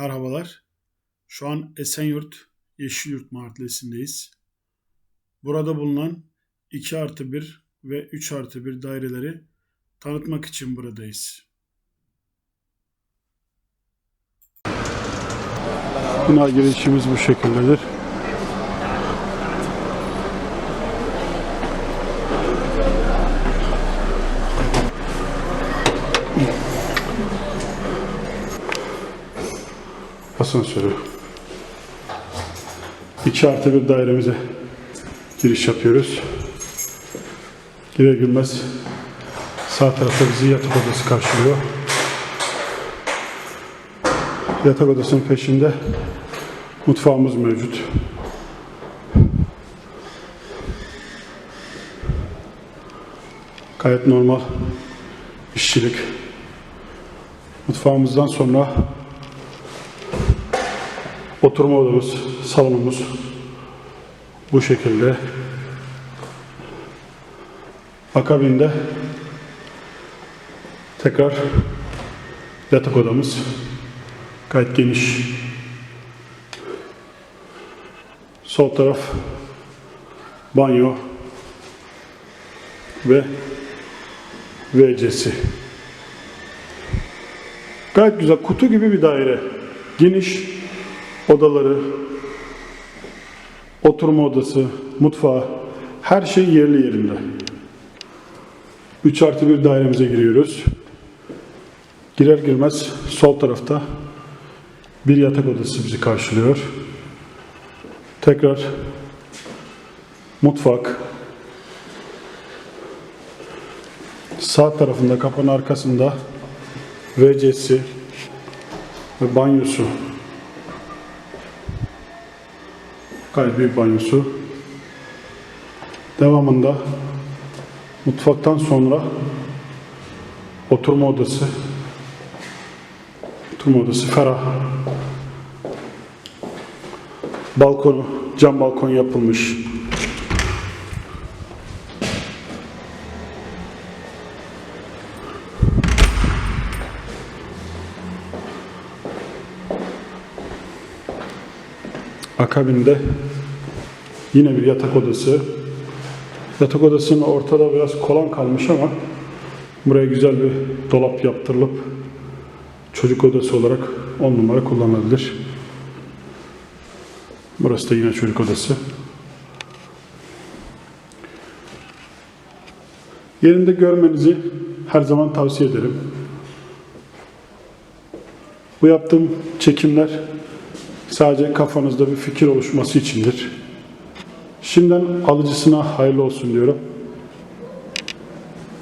Merhabalar. Şu an Esenyurt Yeşilyurt Mahallesindeyiz. Burada bulunan 2 artı 1 ve 3 artı 1 daireleri tanıtmak için buradayız. Bina girişimiz bu şekildedir. Asansörü. 2 artı bir dairemize giriş yapıyoruz. Girer girmez sağ tarafta bizi yatak odası karşılıyor. Yatak odasının peşinde mutfağımız mevcut. Gayet normal işçilik. Mutfağımızdan sonra Oturma odamız, salonumuz bu şekilde. Akabinde tekrar yatak odamız gayet geniş. Sol taraf banyo ve WC'si. Gayet güzel kutu gibi bir daire. Geniş, odaları, oturma odası, mutfağı, her şey yerli yerinde. 3 artı bir dairemize giriyoruz. Girer girmez sol tarafta bir yatak odası bizi karşılıyor. Tekrar mutfak. Sağ tarafında kapının arkasında WC'si ve banyosu Gayet büyük banyosu. Devamında mutfaktan sonra oturma odası. Oturma odası ferah. Balkonu, cam balkon yapılmış. Akabinde yine bir yatak odası. Yatak odasının ortada biraz kolon kalmış ama buraya güzel bir dolap yaptırılıp çocuk odası olarak 10 numara kullanılabilir. Burası da yine çocuk odası. Yerinde görmenizi her zaman tavsiye ederim. Bu yaptığım çekimler Sadece kafanızda bir fikir oluşması içindir. Şimdiden alıcısına hayırlı olsun diyorum.